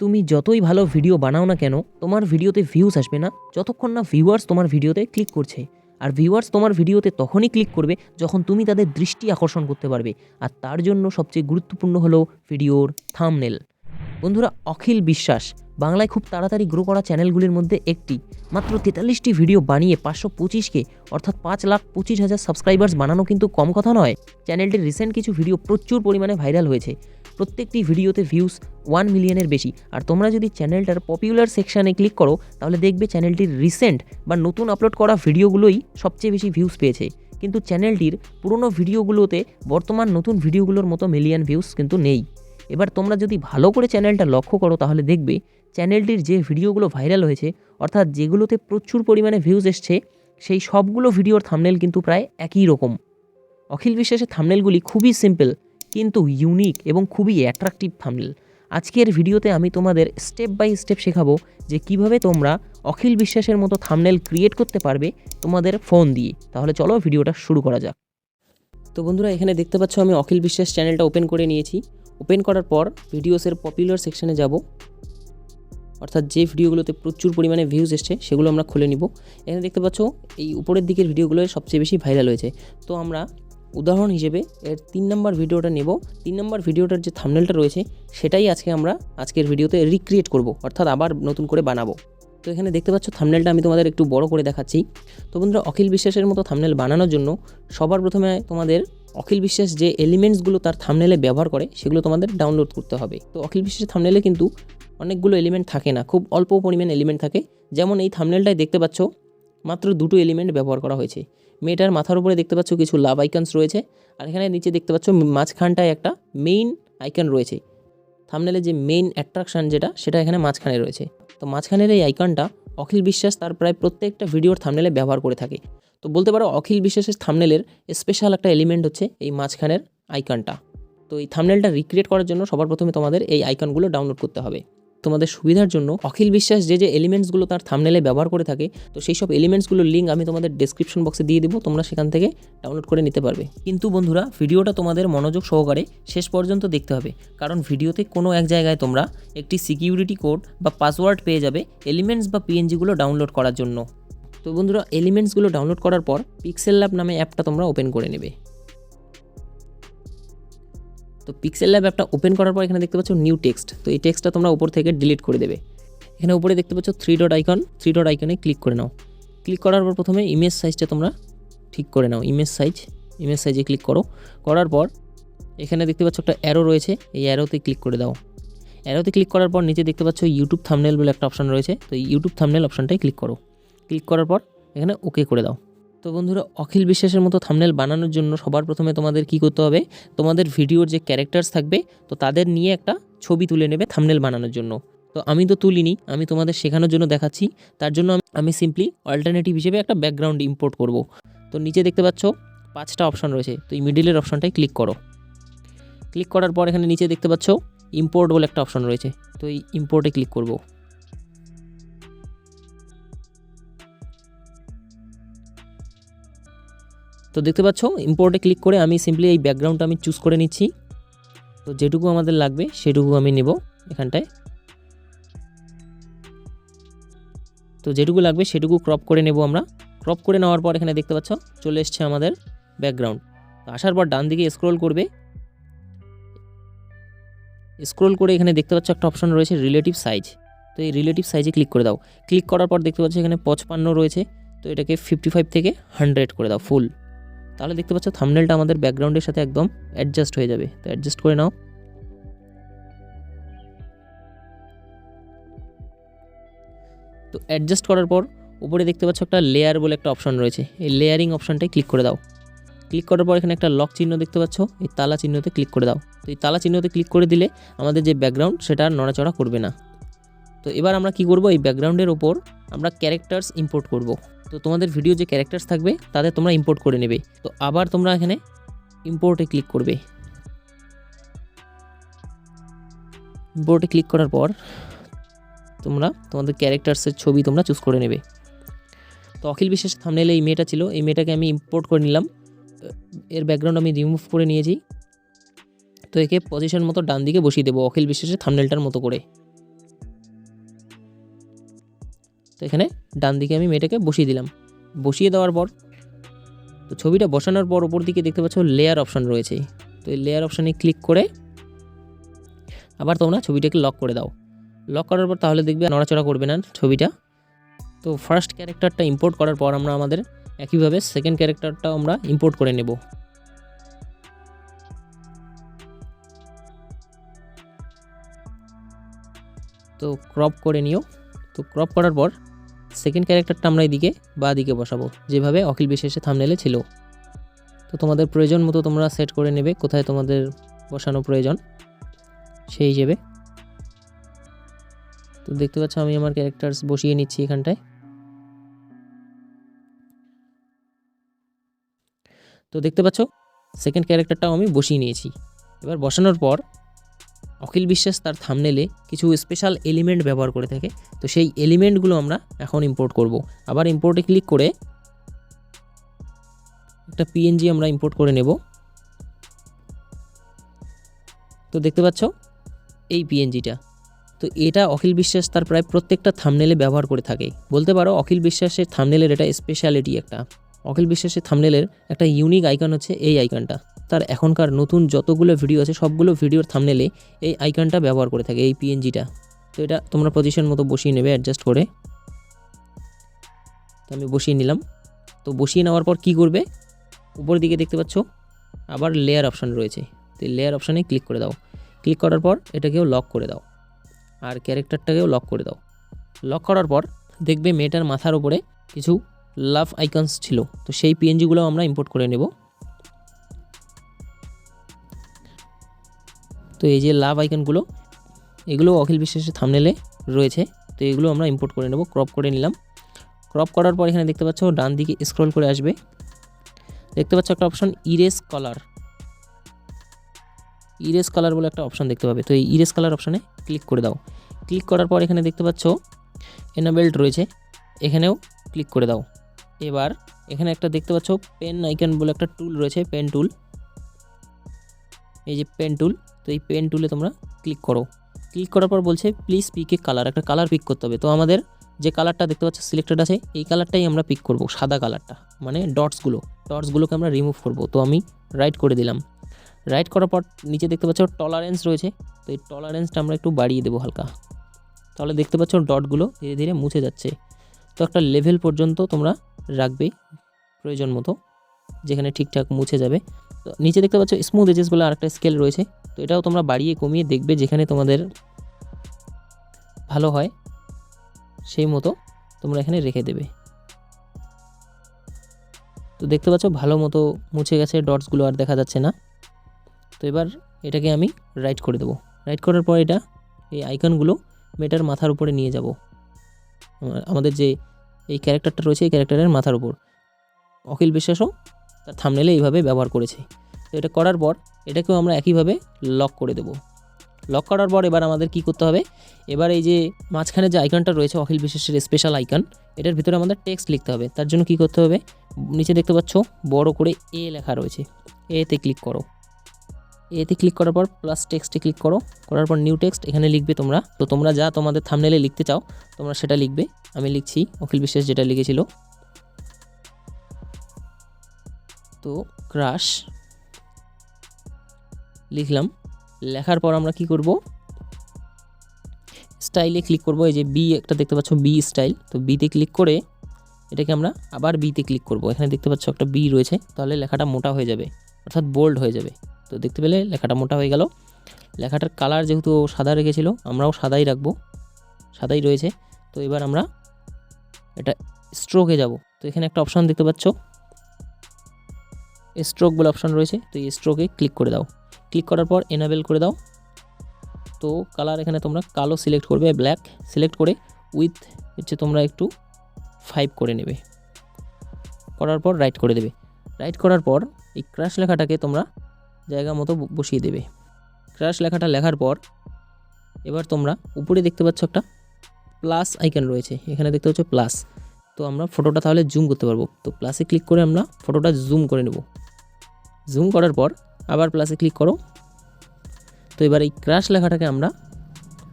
তুমি যতই ভালো ভিডিও বানাও না কেন, তোমার ভিডিওতে ভিউজ আসবে না। যতক্ষণ না ভিউয়ার্স তোমার ভিডিওতে ক্লিক করছে। আর ভিউয়ার্স তোমার ভিডিওতে তখনই ক্লিক করবে যখন তুমি তাদের দৃষ্টি আকর্ষণ করতে পারবে। আর তার জন্য সবচেয়ে গুরুত্বপূর্ণ হলো ভিডিওর থামনেল বন্ধুরা, অখিল বিশ্বাস, বাংলায় খুব তাড়াতাড়ি গ্রো করা চ্যানেলগুলির মধ্যে একটি। মাত্র তেতাল্লিশটি ভিডিও বানিয়ে পাঁচশো পঁচিশকে, অর্থাৎ পাঁচ লাখ পঁচিশ হাজার সাবস্ক্রাইবার্স বানানো কিন্তু কম কথা নয়। চ্যানেলটির রিসেন্ট কিছু ভিডিও প্রচুর পরিমাণে ভাইরাল হয়েছে। প্রত্যেকটি ভিডিওতে ভিউজ ওয়ান মিলিয়নের বেশি। আর তোমরা যদি চ্যানেলটার পপুলার সেকশানে ক্লিক করো, তাহলে দেখবে চ্যানেলটির রিসেন্ট বা নতুন আপলোড করা ভিডিওগুলোই সবচেয়ে বেশি ভিউজ পেয়েছে। কিন্তু চ্যানেলটির পুরনো ভিডিওগুলোতে বর্তমান নতুন ভিডিওগুলোর মতো মিলিয়ন ভিউজ কিন্তু নেই। এবার তোমরা যদি ভালো করে চ্যানেলটা লক্ষ্য করো, তাহলে দেখবে চ্যানেলটির যে ভিডিওগুলো ভাইরাল হয়েছে, অর্থাৎ যেগুলোতে প্রচুর পরিমাণে ভিউজ এসছে, সেই সবগুলো ভিডিওর থামনেল কিন্তু প্রায় একই রকম। অখিল বিশ্বাসের থামনেলগুলি খুবই সিম্পল কিন্তু ইউনিক এবং খুবই অ্যাট্রাকটিভ থামনেল আজকের ভিডিওতে আমি তোমাদের স্টেপ বাই স্টেপ শেখাবো যে কীভাবে তোমরা অখিল বিশ্বাসের মতো থামনেল ক্রিয়েট করতে পারবে তোমাদের ফোন দিয়ে। তাহলে চলো ভিডিওটা শুরু করা যাক। তো বন্ধুরা, এখানে দেখতে পাচ্ছ আমি অখিল বিশ্বাস চ্যানেলটা ওপেন করে নিয়েছি। ওপেন করার পর ভিডিওসের পপুলার সেকশনে যাব। অর্থাৎ যে ভিডিওগুলোতে প্রচুর পরিমাণে ভিউজ এসছে, সেগুলো আমরা খুলে নিব। এখানে দেখতে পাচ্ছ এই উপরের দিকের ভিডিওগুলো সবচেয়ে বেশি ভাইরাল হয়েছে। তো আমরা উদাহরণ হিসেবে এর তিন নম্বর ভিডিওটা নেব। তিন নম্বর ভিডিওটার যে থামনেলটা রয়েছে, সেটাই আজকে আমরা আজকের ভিডিওতে রিক্রিয়েট করব, অর্থাৎ আবার নতুন করে বানাবো। তো এখানে দেখতে পাচ্ছ থামনেলটা আমি তোমাদের একটু বড় করে দেখাচ্ছি। তো বন্ধুরা, অখিল বিশ্বাসের মতো থামনেল বানানোর জন্য সবার প্রথমে তোমাদের অখিল বিশ্বাস যে এলিমেন্টসগুলো তার থামনেলে ব্যবহার করে, সেগুলো তোমাদের ডাউনলোড করতে হবে। তো অখিল বিশ্বাসের থামনেলে কিন্তু অনেকগুলো এলিমেন্ট থাকে না, খুব অল্প পরিমাণ এলিমেন্ট থাকে। যেমন এই থামনেলটায় দেখতে পাচ্ছ, মাত্র দুটো এলিমেন্ট ব্যবহার করা হয়েছে। মেয়েটার মাথার উপরে দেখতে পাচ্ছ কিছু লাভ আইকনস রয়েছে। আর এখানে নিচে দেখতে পাচ্ছ মাঝখানটায় একটা মেইন আইকন রয়েছে। থামনেলে যে মেইন অ্যাট্রাকশন যেটা, সেটা এখানে মাঝখানে রয়েছে। তো মাঝখানের এই আইকনটা অখিল বিশ্বাস তার প্রায় প্রত্যেকটা ভিডিওর থামনেলে ব্যবহার করে থাকে। তো বলতে পারো অখিল বিশ্বাসের থামনেলের স্পেশাল একটা এলিমেন্ট হচ্ছে এই মাঝখানের আইকনটা তো এই থামনেলটা রিক্রিয়েট করার জন্য সবার প্রথমে তোমাদের এই আইকনগুলো ডাউনলোড করতে হবে। তোমাদের সুবিধার জন্য অখিল বিশ্বাস যে যে এলিমেন্টসগুলো তার থামনেলে ব্যবহার করে থাকে, তো সেই সব এলিমেন্টসগুলোর লিঙ্ক আমি তোমাদের ডেসক্রিপশন বক্সে দিয়ে দেবো, তোমরা সেখান থেকে ডাউনলোড করে নিতে পারবে। কিন্তু বন্ধুরা, ভিডিওটা তোমাদের মনোযোগ সহকারে শেষ পর্যন্ত দেখতে হবে, কারণ ভিডিওতে কোনো এক জায়গায় তোমরা একটি সিকিউরিটি কোড বা পাসওয়ার্ড পেয়ে যাবে এলিমেন্টস বা পিএনজিগুলো ডাউনলোড করার জন্য। তো বন্ধুরা এলিমেন্টসগুলো ডাউনলোড করার পর পিক্সেল ল্যাব নামে অ্যাপটা তোমরা ওপেন করে নেবে। তো পিক্সেল ল্যাব অ্যাপটা ওপেন করার পর এখানে দেখতে পাচ্ছ নিউ টেক্সট তো এই টেক্সটটা তোমরা উপর থেকে ডিলিট করে দেবে। এখানে উপরে দেখতে পাচ্ছ three dot icon three dot আইকনে ক্লিক করে নাও। ক্লিক করার পর প্রথমে ইমেজ সাইজটা তোমরা ঠিক করে নাও। ইমেজ সাইজ ইমেজ সাইজে ক্লিক করো। করার পর এখানে দেখতে পাচ্ছ একটা অ্যারো রয়েছে। এই অ্যারোতে ক্লিক করে দাও। অ্যারোতে ক্লিক করার পর নিচে দেখতে পাচ্ছ ইউটিউব থামনেল বলে একটা অপশন রয়েছে। তো ইউটিউব থামনেল অপশনটাই ক্লিক করো। ক্লিক করার পর এখানে ওকে করে দাও। তো বন্ধুরা, অখিল বিশ্বাসের মতো থামনেল বানানোর জন্য সবার প্রথমে তোমাদের কি করতে হবে? তোমাদের ভিডিওর যে ক্যারেক্টার্স থাকবে, তো তাদের নিয়ে একটা ছবি তুলে নেবে থামনেল বানানোর জন্য। তো আমি তো তুলিনি, আমি তোমাদের শেখানোর জন্য দেখাচ্ছি। তার জন্য আমি- সিম্পলি অল্টারনেটিভ হিসেবে একটা ব্যাকগ্রাউন্ড ইম্পোর্ট করব। তো নিচে দেখতে পাচ্ছ, পাঁচটা অপশন রয়েছে। তো এই মিডিলের অপশনটাই ক্লিক করো। ক্লিক করার পর এখানে নিচে দেখতে পাচ্ছ ইম্পোর্ট বলে একটা অপশন রয়েছে। তো এই ইম্পোর্টে ক্লিক করব। তো দেখতে পাচ্ছ ইম্পোর্টে ক্লিক করে আমি সিম্পলি এই ব্যাকগ্রাউন্ডটা আমি চুজ করে নিচ্ছি। তো যেটুকু আমাদের লাগবে, সেটুকু আমি নেব এখানটায়। তো যেটুকু লাগবে, সেটুকু ক্রপ করে নেব আমরা। ক্রপ করে নেওয়ার পর এখানে দেখতে পাচ্ছ, চলে এসছে আমাদের ব্যাকগ্রাউন্ড তো আসার পর ডান দিকে স্ক্রোল করবে। স্ক্রোল করে এখানে দেখতে পাচ্ছ একটা অপশন রয়েছে রিলেটিভ সাইজ তো এই রিলেটিভ সাইজে ক্লিক করে দাও। ক্লিক করার পর দেখতে পাচ্ছ এখানে পঁচপান্ন রয়েছে। তো এটাকে ফিফটি ফাইভ থেকে হান্ড্রেড করে দাও ফুল তাহলে দেখতে পাচ্ছ থামনেলটা আমাদের ব্যাকগ্রাউন্ডের সাথে একদম অ্যাডজাস্ট হয়ে যাবে। তো অ্যাডজাস্ট করে নাও। তো অ্যাডজাস্ট করার পর উপরে দেখতে পাচ্ছ একটা লেয়ার বলে একটা অপশন রয়েছে। এই লেয়ারিং অপশনটায় ক্লিক করে দাও। ক্লিক করার পর এখানে একটা লক চিহ্ন দেখতে পাচ্ছ। এই তালা চিহ্নতে ক্লিক করে দাও। তো এই তালা চিহ্নতে ক্লিক করে দিলে আমাদের যে ব্যাকগ্রাউন্ড সেটা নড়াচড়া করবে না। তো এবার আমরা কি করব? এই ব্যাকগ্রাউন্ডের ওপর আমরা ক্যারেক্টার্স ইম্পোর্ট করব। তো তোমাদের ভিডিও যে ক্যারেক্টার্স থাকবে, তাদের তোমরা ইম্পোর্ট করে নেবে। তো আবার তোমরা এখানে ইম্পোর্টে ক্লিক করবে। ইম্পোর্টে ক্লিক করার পর তোমরা তোমাদের ক্যারেক্টার্সের ছবি তোমরা চুজ করে নেবে। তো অখিল বিশ্বাস থামনেলে এই মেয়েটা ছিল, এই মেয়েটাকে আমি ইম্পোর্ট করে নিলাম। এর ব্যাকগ্রাউন্ড আমি রিমুভ করে নিয়েছি। তো একে পজিশন মতো ডান দিকে বসিয়ে দেবো অখিল বিশ্বাসের থামনেলটার মতো করে। তো এখানে ডান দিকে আমি মেয়েটাকে বসিয়ে দিলাম। বসিয়ে দেওয়ার পর, তো ছবিটা বসানোর পর ওপর দিকে দেখতে পাচ্ছ লেয়ার অপশন রয়েছে। তো এই লেয়ার অপশানে ক্লিক করে আবার তোমরা ছবিটাকে লক করে দাও। লক করার পর তাহলে দেখবে নড়াচড়া করবে না ছবিটা। তো ফার্স্ট ক্যারেক্টারটা ইম্পোর্ট করার পর আমরা আমাদের একইভাবে সেকেন্ড ক্যারেক্টারটাও আমরা ইম্পোর্ট করে নেব। তো ক্রপ করে নিও। তো ক্রপ করার পর সেকেন্ড ক্যারেক্টারটা আমরা এদিকে বা দিকে বসাবো। যেভাবে অখিল বিশেষে থামনেলে ছিল। তো তোমাদের প্রয়োজন মতো তোমরা সেট করে নেবে, কোথায় তোমাদের বসানো প্রয়োজন, সেই হিসেবে। তো দেখতে পাচ্ছ আমি আমার ক্যারেক্টার্স বসিয়ে নিচ্ছি এখানটায়। তো দেখতে পাচ্ছ সেকেন্ড ক্যারেক্টারটাও আমি বসিয়ে নিয়েছি। এবার বসানোর পর অখিল বিশ্বাস তার থামনেলে কিছু স্পেশাল এলিমেন্ট ব্যবহার করে থাকে। তো সেই এলিমেন্টগুলো আমরা এখন ইম্পোর্ট করব। আবার ইম্পোর্টে ক্লিক করে একটা পিএনজি আমরা ইম্পোর্ট করে নেব। তো দেখতে পাচ্ছ এই পিএনজিটা তো এটা অখিল বিশ্বাস তার প্রায় প্রত্যেকটা থামনেলে ব্যবহার করে থাকে। বলতে পারো অখিল বিশ্বাসের থামনেলের এটা স্পেশালিটি একটা। অখিল বিশ্বাসের থামনেলের একটা ইউনিক আইকন হচ্ছে এই আইকনটা তার এখনকার নতুন যতগুলো ভিডিও আছে, সবগুলো ভিডিওর থামনেলে এই আইকনটা ব্যবহার করে থাকে, এই পিএনজিটা তো এটা তোমরা পজিশন মতো বসিয়ে নেবে অ্যাডজাস্ট করে। তো আমি বসিয়ে নিলাম। তো বসিয়ে নেওয়ার পর কি করবে? উপর দিকে দেখতে পাচ্ছ, আবার লেয়ার অপশান রয়েছে। তো লেয়ার অপশানে ক্লিক করে দাও। ক্লিক করার পর এটাকেও লক করে দাও। আর ক্যারেক্টারটাকেও লক করে দাও। লক করার পর দেখবে মেয়েটার মাথার উপরে কিছু লাভ আইকনস ছিল। তো সেই পিএনজিগুলো আমরা ইম্পোর্ট করে নেব। তো এই যে লাভ আইকনগুলো, এগুলো অখিল বিশ্বাসের থামনেলে রয়েছে। তো এগুলো আমরা ইম্পোর্ট করে নেব ক্রপ করে নিলাম। ক্রপ করার পর এখানে দেখতে পাচ্ছ, ডান দিকে স্ক্রল করে আসবে। দেখতে পাচ্ছ একটা option erase colour erase colour বলে একটা অপশন দেখতে পাবে। তো এই ইরেস কালার অপশানে ক্লিক করে দাও। ক্লিক করার পর এখানে দেখতে পাচ্ছ এনাবেল্ট রয়েছে। এখানেও ক্লিক করে দাও। এবার এখানে একটা দেখতে পাচ্ছ পেন আইকন বলে একটা টুল রয়েছে পেন টুল এই যে পেন টুল তো এই পেন টুলে তোমরা ক্লিক করো। ক্লিক করার পর বলছে প্লিজ পিকে কালার একটা কালার পিক করতে হবে। তো আমাদের যে কালারটা দেখতে পাচ্ছ সিলেক্টেড আছে, এই কালারটাই আমরা পিক করব, সাদা কালারটা মানে ডটসগুলো ডটসগুলোকে আমরা রিমুভ করব। তো আমি রাইট করে দিলাম। রাইট করার পর নিচে দেখতে পাচ্ছ টলারেন্স রয়েছে। তো এই টলারেন্সটা আমরা একটু বাড়িয়ে দেবো হালকা। তাহলে দেখতে পাচ্ছ ডটগুলো ধীরে ধীরে মুছে যাচ্ছে। তো একটা লেভেল পর্যন্ত তোমরা রাখবে প্রয়োজন মতো, যেখানে ঠিকঠাক মুছে যাবে। তো নিচে দেখতে পাচ্ছ স্মুথ এজেস বলে আরেকটা স্কেল রয়েছে। তো এটাও তোমরা বাড়িয়ে কমিয়ে দেখবে যেখানে তোমাদের ভালো হয়, সেই মতো তোমরা এখানে রেখে দেবে। তো দেখতে পাচ্ছ ভালো মতো মুছে গেছে ডটসগুলো, আর দেখা যাচ্ছে না। তো এবার এটাকে আমি রাইট করে দেবো। রাইট করার পর এটা, এই আইকনগুলো মেটার মাথার উপরে নিয়ে যাব। আমাদের যে এই ক্যারেক্টারটা রয়েছে, এই ক্যারেক্টারের মাথার উপর। অখিল বিশ্বাসও তার থামনেলে এইভাবে ব্যবহার করেছে। তো এটা করার পর এটাকেও আমরা একইভাবে লক করে দেব। লক করার পর এবার আমাদের কি করতে হবে? এবার এই যে মাঝখানে যে আইকনটা রয়েছে, অখিল বিশ্বাসের স্পেশাল আইকন এটার ভিতরে আমাদের টেক্সট লিখতে হবে। তার জন্য কি করতে হবে? নিচে দেখতে পাচ্ছ, বড় করে এ লেখা রয়েছে। এতে ক্লিক করো। এতে ক্লিক করার পর প্লাস টেক্সটে ক্লিক করো। করার পর নিউ টেক্সট এখানে লিখবে তোমরা। তো তোমরা যা তোমাদের থামনেলে লিখতে চাও, তোমরা সেটা লিখবে। আমি লিখছি, অখিল বিশ্বাস যেটা লিখেছিল। তো ক্রাশ লিখলাম। লেখার পর আমরা কি করব? স্টাইলে ক্লিক করব। এই যে বি একটা দেখতে পাচ্ছ বি স্টাইল তো বিতে ক্লিক করে এটাকে আমরা আবার বিতে ক্লিক করব। এখানে দেখতে পাচ্ছ একটা বি রয়েছে। তাহলে লেখাটা মোটা হয়ে যাবে, অর্থাৎ বোল্ড হয়ে যাবে। তো দেখতে পেলে লেখাটা মোটা হয়ে গেল। লেখাটার কালার যেহেতু সাদা রেখেছিল, আমরাও সাদাই রাখব। সাদাই রয়েছে। তো এবার আমরা এটা স্ট্রোকে যাব। তো এখানে একটা অপশান দেখতে পাচ্ছ। স্ট্রোক বলে অপশান রয়েছে। তো এই স্ট্রোকে ক্লিক করে দাও। ক্লিক করার পর এনাবেল করে দাও। তো কালার এখানে তোমরা কালো সিলেক্ট করবে ব্ল্যাক সিলেক্ট করে উইথ হচ্ছে তোমরা একটু ফাইভ করে নেবে। করার পর রাইট করে দেবে। রাইট করার পর এই ক্রাশ লেখাটাকে তোমরা জায়গা মতো বসিয়ে দেবে। ক্রাশ লেখাটা লেখার পর এবার তোমরা উপরে দেখতে পাচ্ছ একটা প্লাস আইকন রয়েছে। এখানে দেখতে পাচ্ছ প্লাস তো আমরা ফটোটা তাহলে জুম করতে পারব। তো প্লাসে ক্লিক করে আমরা ফটোটা জুম করে নেব। জুম করার পর আবার প্লাসে ক্লিক করো। তো এবার এই ক্রাশ লেখাটাকে আমরা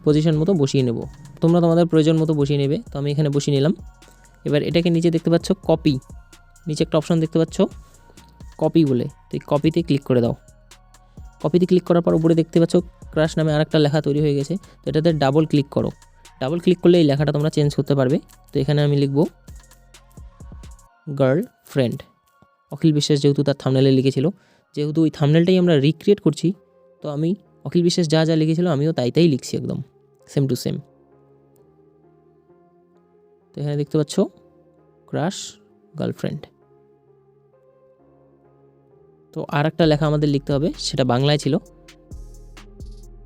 পজিশন মতো বসিয়ে নেব। তোমরা তোমাদের প্রয়োজন মতো বসিয়ে নেবে। তো আমি এখানে বসিয়ে নিলাম। এবার এটাকে নিচে দেখতে পাচ্ছ কপি নিচে একটা অপশন দেখতে পাচ্ছ কপি বলে। তো এই কপিতে ক্লিক করে দাও। কপিতে ক্লিক করার পর উপরে দেখতে পাচ্ছ ক্রাশ নামে আরেকটা লেখা তৈরি হয়ে গেছে। তো এটাতে ডাবল ক্লিক করো। ডাবল ক্লিক করলে এই লেখাটা তোমরা চেঞ্জ করতে পারবে। তো এখানে আমি লিখব গার্ল ফ্রেন্ড অখিল বিশ্বাস যেহেতু তার থামনেলে লিখেছিল যেহেতু ওই থামনেলটাই আমরা রিক্রিয়েট করছি, তো আমি অখিল বিশ্বাস যা যা লিখেছিল আমিও তাই তাই লিখছি একদম সেম টু সেম তো এখানে দেখতে পাচ্ছ ক্রাশ গার্লফ্রেন্ড তো আর একটা লেখা আমাদের লিখতে হবে, সেটা বাংলায় ছিল।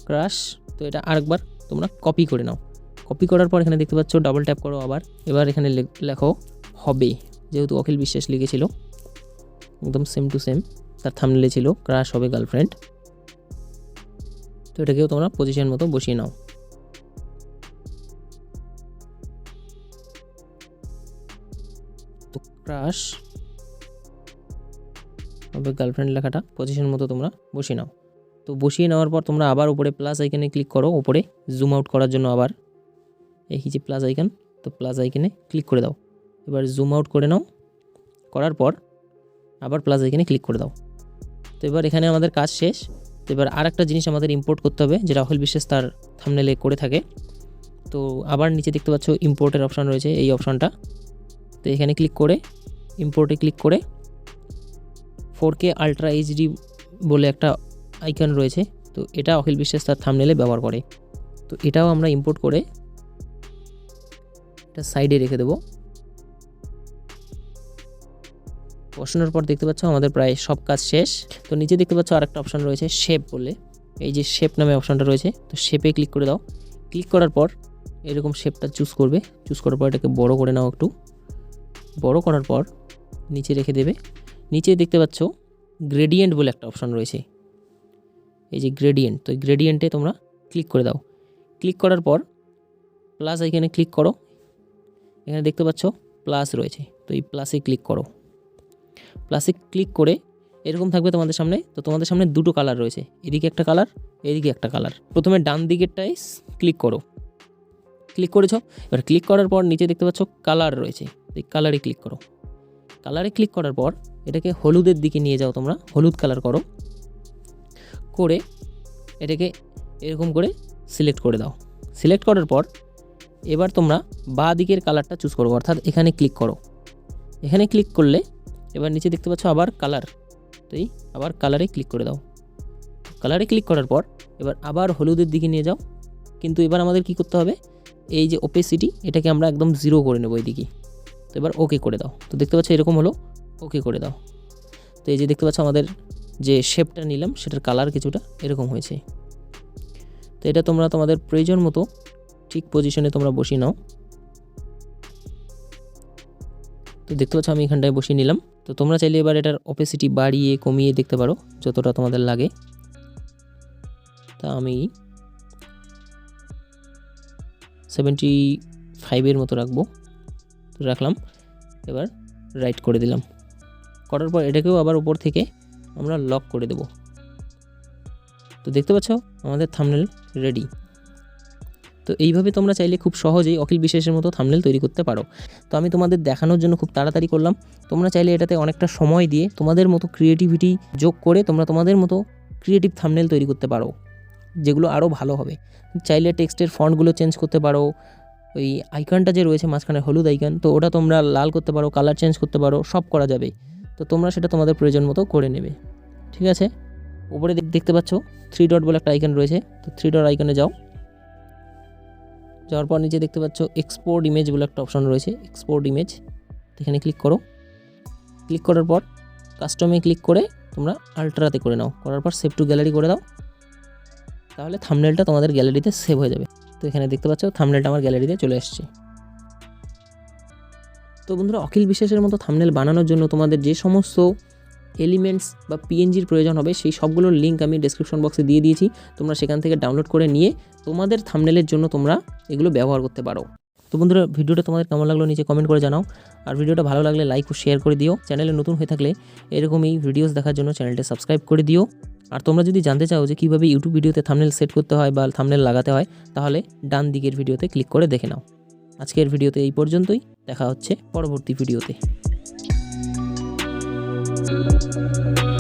ক্রাশ তো এটা আরেকবার তোমরা কপি করে নাও। কপি করার পর এখানে দেখতে পাচ্ছ ডাবল ট্যাপ করো আবার। এবার এখানে লেখো, হবে, যেহেতু অখিল বিশ্বাস লিখেছিল। একদম সেম টু সেম তার থামলে ছিল ক্রাশ হবে গার্লফ্রেন্ড তো এটাকেও তোমরা পজিশন মতো বসিয়ে নাও। তো ক্রাশ হবে গার্লফ্রেন্ড লেখাটা পজিশন মতো তোমরা বসিয়ে নাও। তো বসিয়ে নেওয়ার পর তোমরা আবার উপরে প্লাস আইকনে ক্লিক করো, উপরে জুম আউট করার জন্য আবার। এই যে প্লাস আইকন তো প্লাস আইকনে ক্লিক করে দাও। এবার জুম আউট করে নাও, করার পর আবার প্লাস আইকনে ক্লিক করে দাও। তো এবার এখানে আমাদের কাজ শেষ। তো এবার আর একটা জিনিস আমাদের ইম্পোর্ট করতে হবে যেটা অখিল বিশ্বাস তার থামনেলে করে থাকে। তো আবার নিচে দেখতে পাচ্ছ ইম্পোর্টের অপশান রয়েছে, এই অপশানটা তো এখানে ক্লিক করে ইম্পোর্টে ক্লিক করে ফোর কে আলট্রা এইচডি বলে একটা আইকন রয়েছে। তো এটা অখিল বিশ্বাস তার থামনেলে ব্যবহার করে। তো এটাও আমরা ইম্পোর্ট করে, এটা সাইডে রেখে দেবো। বসানোর পর দেখতে পাচ্ছ আমাদের প্রায় সব কাজ শেষ। তো নিচে দেখতে পাচ্ছ আরেকটা অপশান রয়েছে শেপ বলে। এই যে শেপ নামে অপশানটা রয়েছে, তো শেপে ক্লিক করে দাও। ক্লিক করার পর এরকম শেপটা চুজ করবে। চুজ করার পর এটাকে বড় করে নাও একটু। বড় করার পর নিচে রেখে দেবে। নিচে দেখতে পাচ্ছ গ্রেডিয়েন্ট বলে একটা অপশান রয়েছে। এই যে গ্রেডিয়েন্ট তো গ্রেডিয়েন্টে তোমরা ক্লিক করে দাও। ক্লিক করার পর প্লাস এখানে ক্লিক করো। এখানে দেখতে পাচ্ছ প্লাস রয়েছে, তো এই প্লাসে ক্লিক করো। প্লাসে ক্লিক করে এরকম থাকবে তোমাদের সামনে। তো তোমাদের সামনে দুটো কালার রয়েছে। এদিকে একটা কালার এদিকে একটা কালার প্রথমে ডান দিকেরটাই ক্লিক করো। ক্লিক করেছ? এবার ক্লিক করার পর নিচে দেখতে পাচ্ছ কালার রয়েছে। এই কালারে ক্লিক করো। কালারে ক্লিক করার পর এটাকে হলুদের দিকে নিয়ে যাও তোমরা। হলুদ কালার করো। করে এটাকে এরকম করে সিলেক্ট করে দাও। সিলেক্ট করার পর এবার তোমরা বা দিকের কালারটা চুজ করো। অর্থাৎ এখানে ক্লিক করো। এখানে ক্লিক করলে এবার নিচে দেখতে পাচ্ছ আবার কালার তো এই আবার কালারে ক্লিক করে দাও। কালারে ক্লিক করার পর এবার আবার হলুদের দিকে নিয়ে যাও। কিন্তু এবার আমাদের কি করতে হবে? এই যে ওপেসিটি এটাকে আমরা একদম জিরো করে নেব এইদিকে। তো এবার ওকে করে দাও। তো দেখতে পাচ্ছ এরকম হলো ওকে করে দাও। তো এই যে দেখতে পাচ্ছ আমাদের যে শেপটা নিলাম, সেটার কালার কিছুটা এরকম হয়েছে। তো এটা তোমরা তোমাদের প্রয়োজন মতো ঠিক পজিশনে তোমরা বসিয়ে নাও। তো দেখতে পাচ্ছ, আমি এখানটায় বসিয়ে নিলাম। তো তোমরা চাইলে এবার এটার অপেসিটি বাড়িয়ে কমিয়ে দেখতে পারো, যতটা তোমাদের লাগে। তা আমি সেভেন্টি ফাইভের মতো রাখব। রাখলাম, এবার রাইট করে দিলাম। করার পর এটাকেও আবার উপর থেকে আমরা লক করে দেব। তো দেখতে পাচ্ছ, আমাদের থামনেল রেডি তো এইভাবে তোমরা চাইলে খুব সহজেই অখিল বিশেষের মতো থামনেল তৈরি করতে পারো। তো আমি তোমাদের দেখানোর জন্য খুব তাড়াতাড়ি করলাম। তোমরা চাইলে এটাতে অনেকটা সময় দিয়ে তোমাদের মতো ক্রিয়েটিভিটি যোগ করে তোমরা তোমাদের মতো ক্রিয়েটিভ থামনেল তৈরি করতে পারো, যেগুলো আরও ভালো হবে। চাইলে টেক্সটের ফন্টগুলো চেঞ্জ করতে পারো। ওই আইকনটা যে রয়েছে মাঝখানে হলুদ আইকন তো ওটা তোমরা লাল করতে পারো কালার চেঞ্জ করতে পারো, সব করা যাবে। তো তোমরা সেটা তোমাদের প্রয়োজন মতো করে নেবে। ঠিক আছে? উপরে দেখ- দেখতে পাচ্ছ? থ্রি ডট বলে একটা আইকন রয়েছে, তো থ্রি ডট আইকনে যাও। যাওয়ার পর নিচে দেখতে পাচ্ছ এক্সপোর্ট ইমেজ বলে একটা অপশন রয়েছে এক্সপোর্ট ইমেজ এখানে ক্লিক করো। ক্লিক করার পর কাস্টমে ক্লিক করে তোমরা আলট্রাতে করে নাও। করার পর সেভ টু গ্যালারি করে দাও। তাহলে থামনেলটা তোমাদের গ্যালারিতে সেভ হয়ে যাবে। তো এখানে দেখতে পাচ্ছ থামনেলটা আমার গ্যালারিতে চলে এসছে। তো বন্ধুরা অখিল বিশ্বাসের মতো থামনেল বানানোর জন্য তোমাদের যে সমস্ত এলিমেন্টস বা পিএনজির প্রয়োজন হবে, সেই সবগুলোর লিঙ্ক আমি ডেসক্রিপশন বক্সে দিয়ে দিয়েছি। তোমরা সেখান থেকে ডাউনলোড করে নিয়ে তোমাদের থামনেলের জন্য তোমরা এগুলো ব্যবহার করতে পারো। তো বন্ধুরা, ভিডিওটা তোমাদের কেমন লাগল নিচে কমেন্ট করে জানাও। আর ভিডিওটা ভালো লাগলে লাইক ও শেয়ার করে দিও। চ্যানেলে নতুন হয়ে থাকলে এরকমই ভিডিওস দেখার জন্য চ্যানেলটা সাবস্ক্রাইব করে দিও। আর তোমরা যদি জানতে চাও যে কীভাবে ইউটিউব ভিডিওতে থামনেল সেট করতে হয় বা থামনেল লাগাতে হয়, তাহলে ডান দিকের ভিডিওতে ক্লিক করে দেখে নাও। আজকের ভিডিওতে এই পর্যন্তই। দেখা হচ্ছে পরবর্তী ভিডিওতে Thank you.